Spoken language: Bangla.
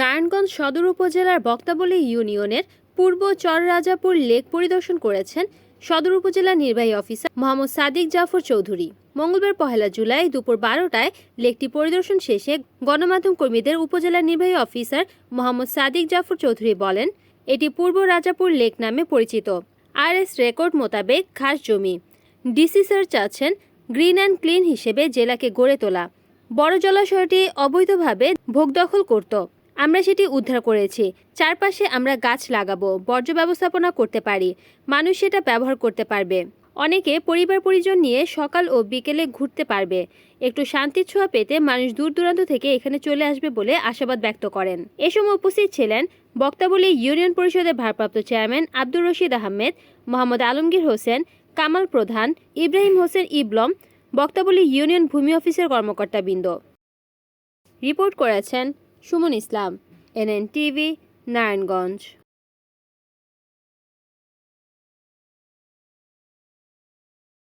নারায়ণগঞ্জ সদর উপজেলার বক্তাবলী ইউনিয়নের পূর্ব চররাজাপুর লেক পরিদর্শন করেছেন সদর উপজেলা নির্বাহী অফিসার মোহাম্মদ সাদিক জাফর চৌধুরী। মঙ্গলবার পহেলা জুলাই দুপুর বারোটায় লেকটি পরিদর্শন শেষে গণমাধ্যম কর্মীদের উপজেলা নির্বাহী অফিসার মোহাম্মদ সাদিক জাফর চৌধুরী বলেন, এটি পূর্ব রাজাপুর লেক নামে পরিচিত। আরএস রেকর্ড মোতাবেক খাস জমি। ডিসি স্যার চাচ্ছেন গ্রিন অ্যান্ড ক্লিন হিসেবে জেলাকে গড়ে তোলা। বড় জলাশয়টি অবৈধভাবে ভোগ দখল করত। আমরা সেটি উদ্ধার করেছি। চারপাশে আমরা গাছ লাগাবো, বর্জ্য ব্যবস্থাপনা করতে পারি, মানুষ সেটা ব্যবহার করতে পারবে। অনেকে পরিবার পরিজন নিয়ে সকাল ও বিকেলে ঘুরতে পারবে। একটু শান্তির ছোঁয়া পেতে মানুষ দূর দূরান্ত থেকে এখানে চলে আসবে বলে আশাবাদ ব্যক্ত করেন। এ সময় উপস্থিত ছিলেন বক্তাবলী ইউনিয়ন পরিষদের ভারপ্রাপ্ত চেয়ারম্যান আব্দুর রশিদ আহমেদ, মোহাম্মদ আলমগীর হোসেন, কামাল প্রধান, ইব্রাহিম হোসেন ইবলম বক্তাবলী ইউনিয়ন ভূমি অফিসের কর্মকর্তাবৃন্দ। রিপোর্ট করেছেন সুমন ইসলাম এনএন টিভি নারায়ণগঞ্জ।